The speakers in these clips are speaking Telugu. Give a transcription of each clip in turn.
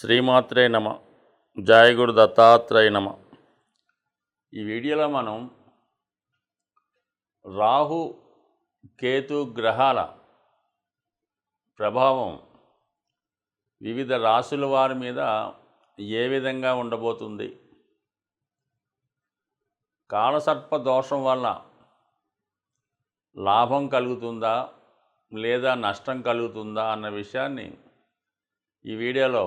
శ్రీమాత్రే నమ జాయగురు దత్తాత్రేయ నమ. ఈ వీడియోలో మనం రాహు కేతు గ్రహాల ప్రభావం వివిధ రాశుల వారి మీద ఏ విధంగా ఉండబోతుంది? కాలసర్ప దోషం వల్ల లాభం కలుగుతుందా? లేదా నష్టం కలుగుతుందా? అన్న విషయాన్ని ఈ వీడియోలో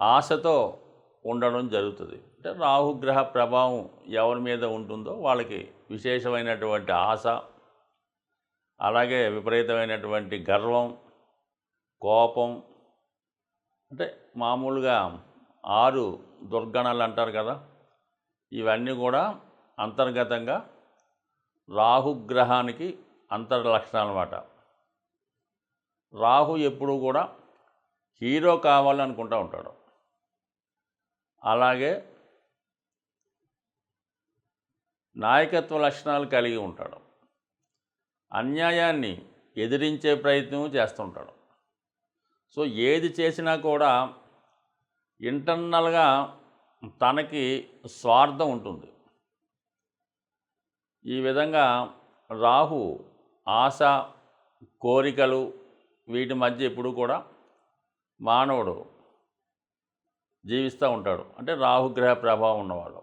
ఆశతో ఉండడం జరుగుతుంది. అంటే రాహుగ్రహ ప్రభావం ఎవరి మీద ఉంటుందో వాళ్ళకి విశేషమైనటువంటి ఆశ అలాగే విపరీతమైనటువంటి గర్వం కోపం. అంటే మామూలుగా ఆరు దుర్గణాలు అంటారు కదా ఇవన్నీ కూడా అంతర్గతంగా రాహుగ్రహానికి అంతర్లక్షణాలు అన్నమాట రాహు ఎప్పుడు కూడా హీరో కావాలనుకుంటూ ఉంటాడు. అలాగే నాయకత్వ లక్షణాలు కలిగి ఉంటాడు. అన్యాయాన్ని ఎదిరించే ప్రయత్నం చేస్తుంటాడు. సో ఏది చేసినా కూడా ఇంటర్నల్గా తనకి స్వార్థం ఉంటుంది. ఈ విధంగా రాహు ఆశ కోరికలు వీటి మధ్య ఎప్పుడు కూడా మానవుడు జీవిస్తూ ఉంటాడు. అంటే రాహుగ్రహ ప్రభావం ఉన్నవాడు.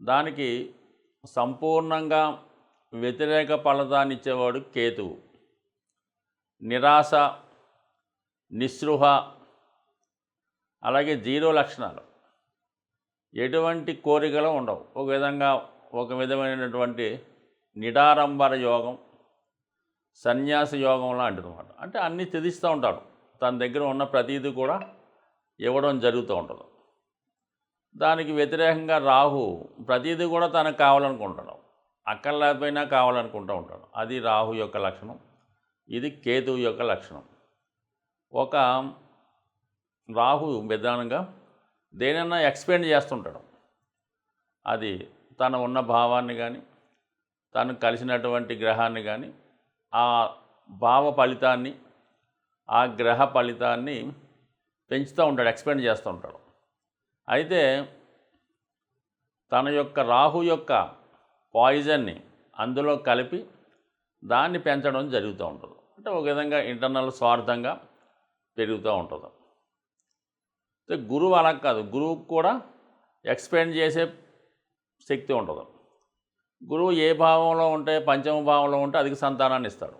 దానికి సంపూర్ణంగా వ్యతిరేక ఫలితాన్ని ఇచ్చేవాడు కేతువు. నిరాశ నిస్పృహ అలాగే జీరో లక్షణాలు. ఎటువంటి కోరికలు ఉండవు. ఒక విధంగా ఒక విధమైనటువంటి నిడారంబర యోగం సన్యాస యోగం లాంటిది అనమాట అంటే అన్నీ త్యజిస్తూ ఉంటాడు. తన దగ్గర ఉన్న ప్రతీది కూడా ఇవ్వడం జరుగుతూ ఉంటుంది. దానికి వ్యతిరేకంగా రాహు ప్రతిదీ కూడా తనకు కావాలనుకుంటాడు. అక్కడ లేకపోయినా కావాలనుకుంటూ ఉంటాడు. అది రాహు యొక్క లక్షణం. ఇది కేతువు యొక్క లక్షణం. ఒక రాహు విధానంగా దేనైనా ఎక్స్పెండ్ చేస్తుంటాడు. అది తన ఉన్న భావాన్ని కానీ తను కలిసినటువంటి గ్రహాన్ని కానీ ఆ భావ ఫలితాన్ని ఆ గ్రహ ఫలితాన్ని పెంచుతూ ఉంటాడు ఎక్స్పెండ్ చేస్తూ ఉంటాడు. అయితే తన యొక్క రాహు యొక్క పాయిజన్ని అందులో కలిపి దాన్ని పెంచడం జరుగుతూ ఉంటుంది. అంటే ఒక విధంగా ఇంటర్నల్ స్వార్థంగా పెరుగుతూ ఉంటుంది. అయితే గురువు అలా కాదు గురువుకు కూడా ఎక్స్పెండ్ చేసే శక్తి ఉంటుంది. గురువు ఏ భావంలో ఉంటే పంచమ భావంలో ఉంటే అధిక సంతానాన్ని ఇస్తాడు.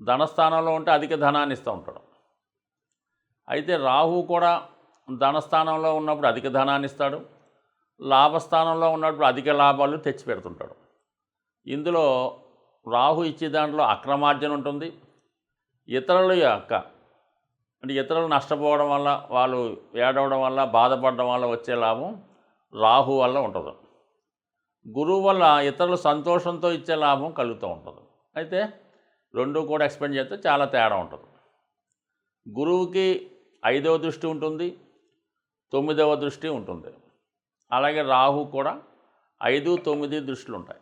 ధనస్థానంలో ఉంటే అధిక ధనాన్ని ఇస్తూ ఉంటాడు. అయితే రాహు కూడా ధనస్థానంలో ఉన్నప్పుడు అధిక ధనాన్ని ఇస్తాడు. లాభస్థానంలో ఉన్నప్పుడు అధిక లాభాలు తెచ్చి పెడుతుంటాడు ఇందులో రాహు ఇచ్చే దాంట్లో అక్రమార్జన ఉంటుంది. ఇతరుల యొక్క అంటే ఇతరులు నష్టపోవడం వల్ల వాళ్ళు ఏడవడం వల్ల బాధపడడం వల్ల వచ్చే లాభం రాహు వల్ల ఉంటుంది. గురువు వల్ల ఇతరులు సంతోషంతో ఇచ్చే లాభం కలుగుతూ ఉంటుంది. అయితే రెండు కూడా ఎక్స్పెండ్ చేస్తే చాలా తేడా ఉంటుంది. గురువుకి ఐదవ దృష్టి ఉంటుంది తొమ్మిదవ దృష్టి ఉంటుంది. అలాగే రాహు కూడా ఐదు తొమ్మిది దృష్టిలు ఉంటాయి.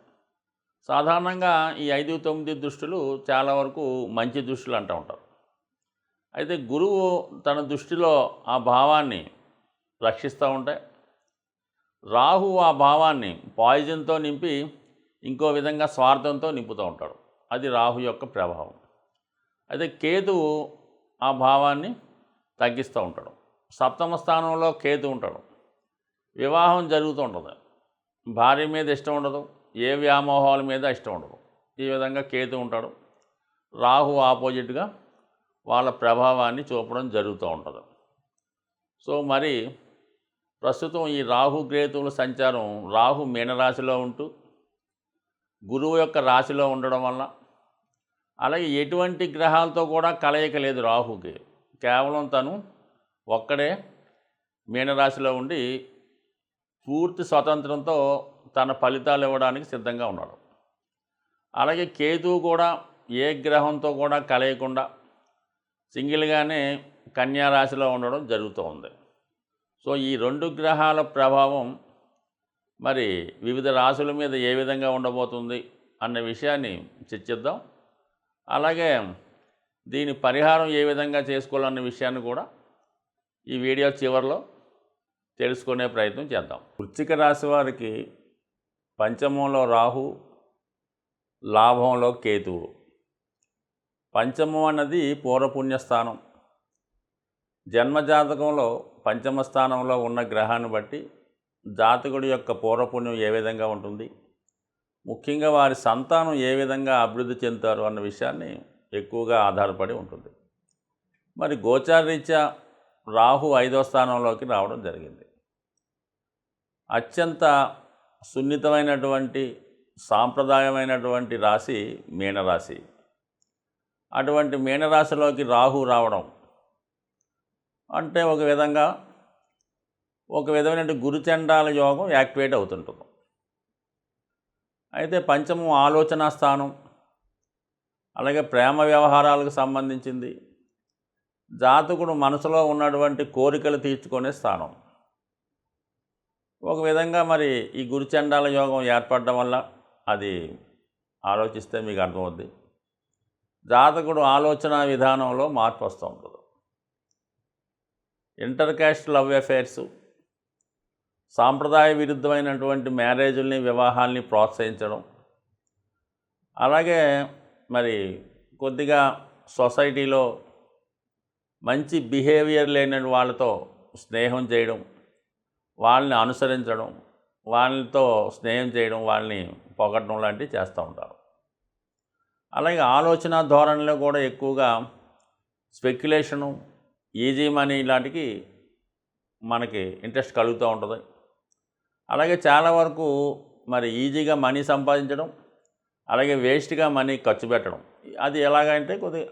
సాధారణంగా ఈ ఐదు తొమ్మిది దృష్టిలు చాలా వరకు మంచి దృష్టిలు అంటూ ఉంటారు. అయితే గురువు తన దృష్టిలో ఆ భావాన్ని రక్షిస్తూ ఉంటాయి రాహు ఆ భావాన్ని పాయిజన్తో నింపి ఇంకో విధంగా స్వార్థంతో నింపుతూ ఉంటాడు. అది రాహు యొక్క ప్రభావం. అయితే కేతువు ఆ భావాన్ని తగ్గిస్తూ ఉంటాడు. సప్తమ స్థానంలో కేతు ఉంటాడు. వివాహం జరుగుతూ ఉంటుంది. భార్య మీద ఇష్టం ఉండదు. ఏ వ్యామోహాల మీద ఇష్టం ఉండదు. ఈ విధంగా కేతు ఉంటాడు. రాహు ఆపోజిట్గా వాళ్ళ ప్రభావాన్ని చూపడం జరుగుతూ ఉంటుంది. సో మరి ప్రస్తుతం ఈ రాహు గ్రేతువుల సంచారం రాహు మీనరాశిలో ఉంటూ గురువు యొక్క రాశిలో ఉండడం వల్ల అలాగే ఎటువంటి గ్రహాలతో కూడా కలయిక లేదు రాహుకి. కేవలం తను ఒక్కడే మీనరాశిలో ఉండి పూర్తి స్వతంత్రంతో తన ఫలితాలు ఇవ్వడానికి సిద్ధంగా ఉన్నాడు. అలాగే కేతువు కూడా ఏ గ్రహంతో కూడా కలయకుండా సింగిల్గానే కన్యా రాశిలో ఉండడం జరుగుతూ ఉంది. సో ఈ రెండు గ్రహాల ప్రభావం మరి వివిధ రాశుల మీద ఏ విధంగా ఉండబోతుంది అన్న విషయాన్ని చర్చిద్దాం. అలాగే దీని పరిహారం ఏ విధంగా చేసుకోవాలన్న విషయాన్ని కూడా ఈ వీడియో చివరిలో తెలుసుకునే ప్రయత్నం చేద్దాం. వృశ్చిక రాశి వారికి పంచమంలో రాహు లాభంలో కేతువు. పంచమం అన్నది పూర్వపుణ్యస్థానం. జన్మజాతకంలో పంచమ స్థానంలో ఉన్న గ్రహాన్ని బట్టి జాతకుడి యొక్క పూర్వపుణ్యం ఏ విధంగా ఉంటుంది ముఖ్యంగా వారి సంతానం ఏ విధంగా అభివృద్ధి చెందుతారు అన్న విషయాన్ని ఎక్కువగా ఆధారపడి ఉంటుంది. మరి గోచారరీత్యా రాహు ఐదో స్థానంలోకి రావడం జరిగింది. అత్యంత సున్నితమైనటువంటి సాంప్రదాయమైనటువంటి రాశి మీనరాశి. అటువంటి మీనరాశిలోకి రాహు రావడం అంటే ఒక విధంగా ఒక విధమైన గురుచండాల యోగం యాక్టివేట్ అవుతుంటుంది. అయితే పంచమం ఆలోచన స్థానం అలాగే ప్రేమ వ్యవహారాలకు సంబంధించింది. జాతకుడు మనసులో ఉన్నటువంటి కోరికలు తీర్చుకునే స్థానం. ఒక విధంగా మరి ఈ గురుచండాల యోగం ఏర్పడడం వల్ల అది ఆలోచిస్తే మీకు అర్థమవుద్ది. జాతకుడు ఆలోచన విధానంలో మార్పు వస్తూ ఉంటుంది. ఇంటర్ క్యాస్ట్ లవ్ అఫైర్స్ సాంప్రదాయ విరుద్ధమైనటువంటి మ్యారేజుల్ని వివాహాల్ని ప్రోత్సహించడం. అలాగే మరి కొద్దిగా సొసైటీలో మంచి బిహేవియర్ లేని వాళ్ళతో స్నేహం చేయడం వాళ్ళని అనుసరించడం వాళ్ళతో స్నేహం చేయడం వాళ్ళని పొగడడం లాంటివి చేస్తూ ఉంటారు. అలాగే ఆలోచన ధోరణిలో కూడా ఎక్కువగా స్పెక్యులేషను ఈజీ మనీ ఇలాంటికి మనకి ఇంట్రెస్ట్ కలుగుతూ ఉంటుంది. అలాగే చాలా వరకు మరి ఈజీగా మనీ సంపాదించడం అలాగే వేస్ట్గా మనీ ఖర్చు పెట్టడం. అది ఎలాగంటే కొద్దిగా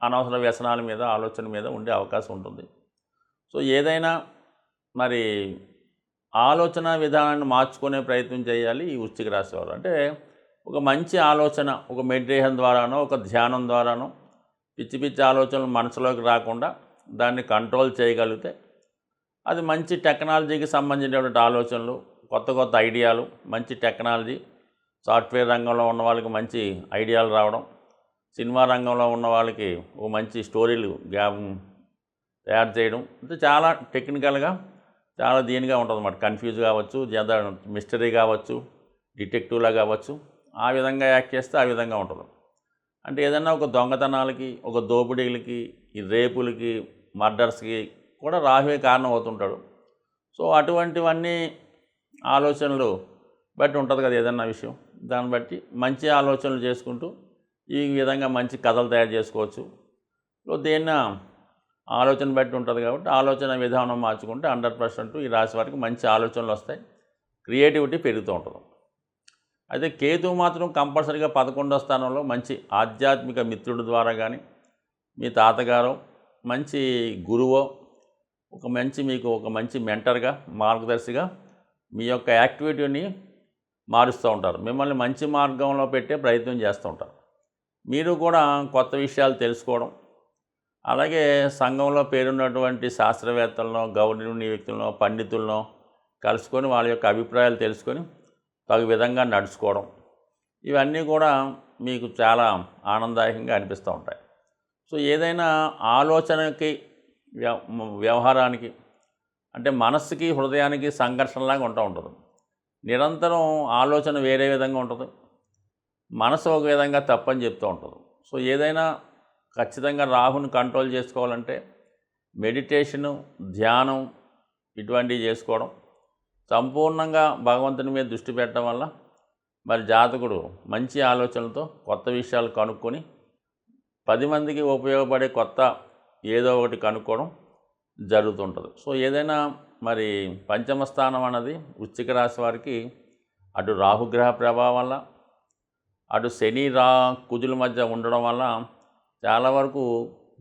అనవసర వ్యసనాల మీద ఆలోచన మీద ఉండే అవకాశం ఉంటుంది. సో ఏదైనా మరి ఆలోచన విధానాన్ని మార్చుకునే ప్రయత్నం చేయాలి ఈ వృశ్చిక రాశి వారు. అంటే ఒక మంచి ఆలోచన ఒక మెడిటేషన్ ద్వారానో ఒక ధ్యానం ద్వారానో పిచ్చి పిచ్చి ఆలోచనలు మనసులోకి రాకుండా దాన్ని కంట్రోల్ చేయగలిగితే అది మంచి టెక్నాలజీకి సంబంధించినటువంటి ఆలోచనలు కొత్త కొత్త ఐడియాలు మంచి టెక్నాలజీ సాఫ్ట్వేర్ రంగంలో ఉన్న వాళ్ళకి మంచి ఐడియాలు రావడం సినిమా రంగంలో ఉన్న వాళ్ళకి ఓ మంచి స్టోరీలు గ్యాప్ తయారు చేయడం. అంటే చాలా టెక్నికల్గా చాలా దీనిగా ఉంటుంది అన్నమాట కన్ఫ్యూజ్ కావచ్చు జద మిస్టరీ కావచ్చు డిటెక్టివ్లా కావచ్చు ఆ విధంగా యాక్ట్ చేస్తే ఆ విధంగా ఉంటుంది. అంటే ఏదైనా ఒక దొంగతనాలకి ఒక దోపిడీలకి ఈ రేపులకి మర్డర్స్కి కూడా రాహువే కారణం అవుతుంటాడు. సో అటువంటివన్నీ ఆలోచనలు బట్టి ఉంటుంది కదా ఏదన్నా విషయం. దాన్ని బట్టి మంచి ఆలోచనలు చేసుకుంటూ ఈ విధంగా మంచి కథలు తయారు చేసుకోవచ్చు. దేన్న ఆలోచన బట్టి ఉంటుంది కాబట్టి ఆలోచన విధానం మార్చుకుంటే హండ్రెడ్ పర్సెంట్ ఈ రాశి వారికి మంచి ఆలోచనలు వస్తాయి. క్రియేటివిటీ పెరుగుతూ ఉంటుంది. అయితే కేతువు మాత్రం కంపల్సరీగా పదకొండో స్థానంలో మంచి ఆధ్యాత్మిక మిత్రుడి ద్వారా కానీ మీ తాతగారు మంచి గురువో ఒక మంచి మీకు ఒక మంచి మెంటర్గా మార్గదర్శిగా మీ యొక్క యాక్టివిటీని మారుస్తూ ఉంటారు. మిమ్మల్ని మంచి మార్గంలో పెట్టే ప్రయత్నం చేస్తూ ఉంటారు. మీరు కూడా కొత్త విషయాలు తెలుసుకోవడం అలాగే సంఘంలో పేరున్నటువంటి శాస్త్రవేత్తలను గౌరవనీయ వ్యక్తులను పండితులను కలుసుకొని వాళ్ళ యొక్క అభిప్రాయాలు తెలుసుకొని తగు విధంగా నడుచుకోవడం ఇవన్నీ కూడా మీకు చాలా ఆనందదాయకంగా అనిపిస్తూ ఉంటాయి. సో ఏదైనా ఆలోచనకి వ్యవహారానికి అంటే మనస్సుకి హృదయానికి సంఘర్షణలాగా ఉంటూ ఉంటుంది. నిరంతరం ఆలోచన వేరే విధంగా ఉంటుంది. మనసు ఒక విధంగా తప్పని చెప్తూ ఉంటుంది. సో ఏదైనా ఖచ్చితంగా రాహుని కంట్రోల్ చేసుకోవాలంటే మెడిటేషను ధ్యానం ఇటువంటివి చేసుకోవడం సంపూర్ణంగా భగవంతుని మీద దృష్టి పెట్టడం వల్ల మరి జాతకుడు మంచి ఆలోచనలతో కొత్త విషయాలు కనుక్కొని పది మందికి ఉపయోగపడే కొత్త ఏదో ఒకటి కనుక్కోవడం జరుగుతుంటుంది. సో ఏదైనా మరి పంచమ స్థానం అన్నది వృశ్చిక రాశి వారికి అటు రాహుగ్రహ ప్రభావం వల్ల అటు శని రా కుజుల మధ్య ఉండడం వల్ల చాలా వరకు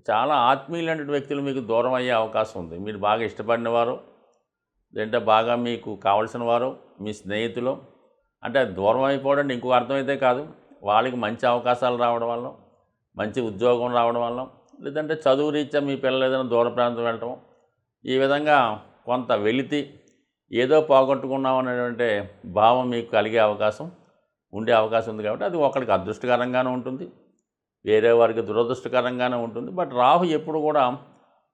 చాలా ఆత్మీయులైన వ్యక్తులు మీకు దూరం అయ్యే అవకాశం ఉంది. మీరు బాగా ఇష్టపడిన వారు లేదంటే బాగా మీకు కావలసిన వారు మీ స్నేహితులు అంటే దూరం అయిపోవడం ఇంకో అర్థమైతే కాదు. వాళ్ళకి మంచి అవకాశాలు రావడం వల్ల మంచి ఉద్యోగం రావడం వల్ల లేదంటే చదువు రీత్యా మీ పిల్లలు ఏదైనా దూర ప్రాంతం వెళ్ళటం ఈ విధంగా కొంత వెలితి ఏదో పోగొట్టుకున్నాం అనేటువంటి భావం మీకు కలిగే అవకాశం ఉండే అవకాశం ఉంది కాబట్టి అది ఒకరికి అదృష్టకరంగానే ఉంటుంది వేరే వారికి దురదృష్టకరంగానే ఉంటుంది. బట్ రాహు ఎప్పుడు కూడా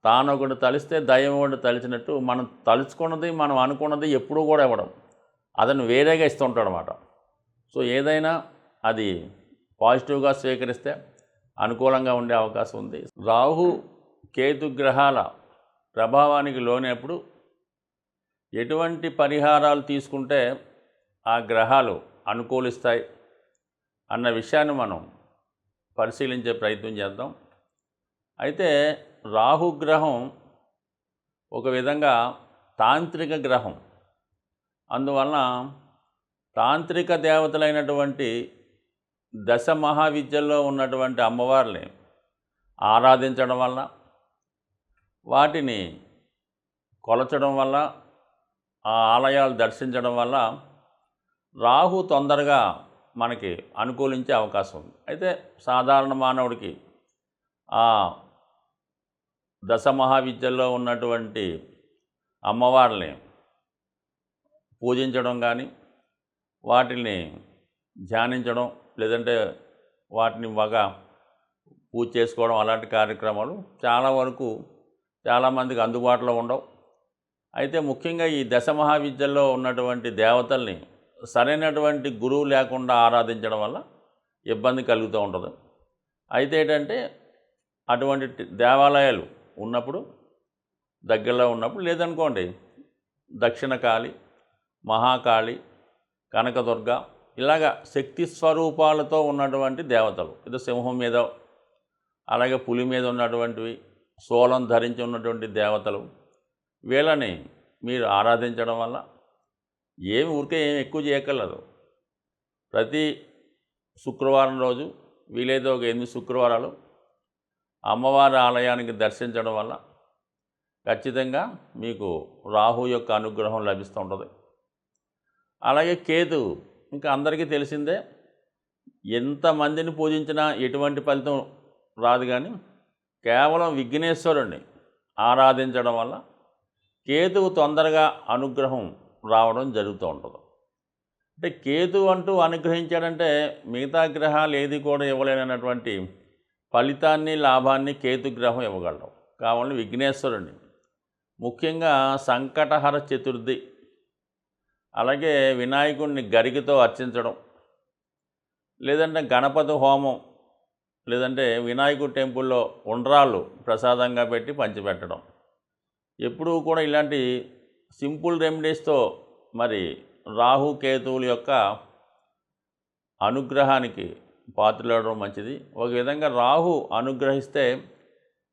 తాను ఒకటి తలిస్తే దయ్యం ఒకటి తలిచినట్టు మనం తలుచుకున్నది మనం అనుకున్నది ఎప్పుడూ కూడా ఇవ్వడం. అతను వేరేగా ఇస్తుంటాడు అనమాట సో ఏదైనా అది పాజిటివ్గా స్వీకరిస్తే అనుకూలంగా ఉండే అవకాశం ఉంది. రాహు కేతు గ్రహాల ప్రభావానికి లోనేప్పుడు ఎటువంటి పరిహారాలు తీసుకుంటే ఆ గ్రహాలు అనుకూలిస్తాయి అన్న విషయాన్ని మనం పరిశీలించే ప్రయత్నం చేద్దాం. అయితే రాహుగ్రహం ఒక విధంగా తాంత్రిక గ్రహం. అందువలన తాంత్రిక దేవతలైనటువంటి దశ మహావిద్యల్లో ఉన్నటువంటి అమ్మవారిని ఆరాధించడం వల్ల వాటిని కొలచడం వల్ల ఆ ఆలయాలు దర్శించడం వల్ల రాహు తొందరగా మనకి అనుకూలించే అవకాశం ఉంది. అయితే సాధారణ మానవుడికి ఆ దశ మహావిద్యల్లో ఉన్నటువంటి అమ్మవారిని పూజించడం కానీ వాటిని ధ్యానించడం లేదంటే వాటిని బాగా పూజ చేసుకోవడం అలాంటి కార్యక్రమాలు చాలా వరకు చాలామందికి అందుబాటులో ఉండవు. అయితే ముఖ్యంగా ఈ దశ మహావిద్యల్లో ఉన్నటువంటి దేవతల్ని సరైనటువంటి గురువు లేకుండా ఆరాధించడం వల్ల ఇబ్బంది కలుగుతూ ఉంటుంది. అయితే ఏంటంటే అటువంటి దేవాలయాలు ఉన్నప్పుడు దగ్గరలో ఉన్నప్పుడు లేదనుకోండి దక్షిణ కాళి మహాకాళి కనకదుర్గ ఇలాగ శక్తి స్వరూపాలతో ఉన్నటువంటి దేవతలు. ఇది సింహం మీద అలాగే పులి మీద ఉన్నటువంటివి సోలం ధరించి ఉన్నటువంటి దేవతలు వీళ్ళని మీరు ఆరాధించడం వల్ల ఏమి ఊరికే ఏమి ఎక్కువ చేయక్కర్లేదు. ప్రతి శుక్రవారం రోజు వీలైతే ఒక ఎనిమిది శుక్రవారాలు అమ్మవారి ఆలయానికి దర్శించడం వల్ల ఖచ్చితంగా మీకు రాహు యొక్క అనుగ్రహం లభిస్తూ ఉంటుంది. అలాగే కేతు ఇంకా అందరికీ తెలిసిందే ఎంతమందిని పూజించినా ఎటువంటి ఫలితం రాదు కానీ కేవలం విఘ్నేశ్వరుణ్ణి ఆరాధించడం వల్ల కేతువు తొందరగా అనుగ్రహం రావడం జరుగుతూ ఉంటుంది అంటే కేతు అంటూ అనుగ్రహించాడంటే మిగతా గ్రహాలు ఏది కూడా ఇవ్వలేనటువంటి ఫలితాన్ని లాభాన్ని కేతు గ్రహం ఇవ్వగలడం. కావాలని విఘ్నేశ్వరుణ్ణి. ముఖ్యంగా సంకటహర చతుర్థి. అలాగే వినాయకుడిని గరికతో అర్చించడం. లేదంటే గణపతి హోమం. లేదంటే వినాయకుడి టెంపుల్లో ఉండ్రాళ్ళు ప్రసాదంగా పెట్టి పంచిపెట్టడం. ఎప్పుడూ కూడా ఇలాంటి సింపుల్ రెమెడీస్తో మరి రాహు కేతువుల యొక్క అనుగ్రహానికి పాత్రలాడడం మంచిది. ఒక విధంగా రాహు అనుగ్రహిస్తే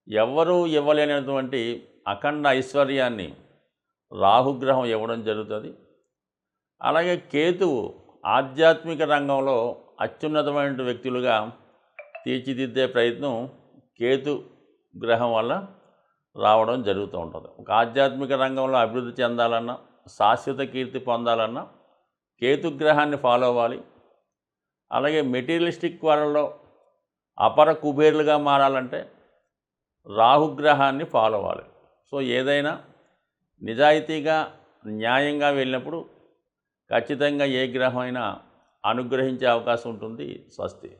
ఎవ్వరూ ఇవ్వలేనటువంటి అఖండ ఐశ్వర్యాన్ని రాహుగ్రహం ఇవ్వడం జరుగుతుంది. అలాగే కేతువు ఆధ్యాత్మిక రంగంలో అత్యున్నతమైన వ్యక్తులుగా తీర్చిదిద్దే ప్రయత్నం కేతు గ్రహం వల్ల రావడం జరుగుతూ ఉంటుంది. ఒక ఆధ్యాత్మిక రంగంలో అభివృద్ధి చెందాలన్నా శాశ్వత కీర్తి పొందాలన్నా కేతుగ్రహాన్ని ఫాలో అవ్వాలి. అలాగే మెటీరియలిస్టిక్ వరల్డ్లో అపర కుబేర్లుగా మారాలంటే రాహుగ్రహాన్ని ఫాలో అవ్వాలి. సో ఏదైనా నిజాయితీగా న్యాయంగా వెళ్ళినప్పుడు ఖచ్చితంగా ఏ గ్రహం అయినా అనుగ్రహించే అవకాశం ఉంటుంది. స్వస్తి.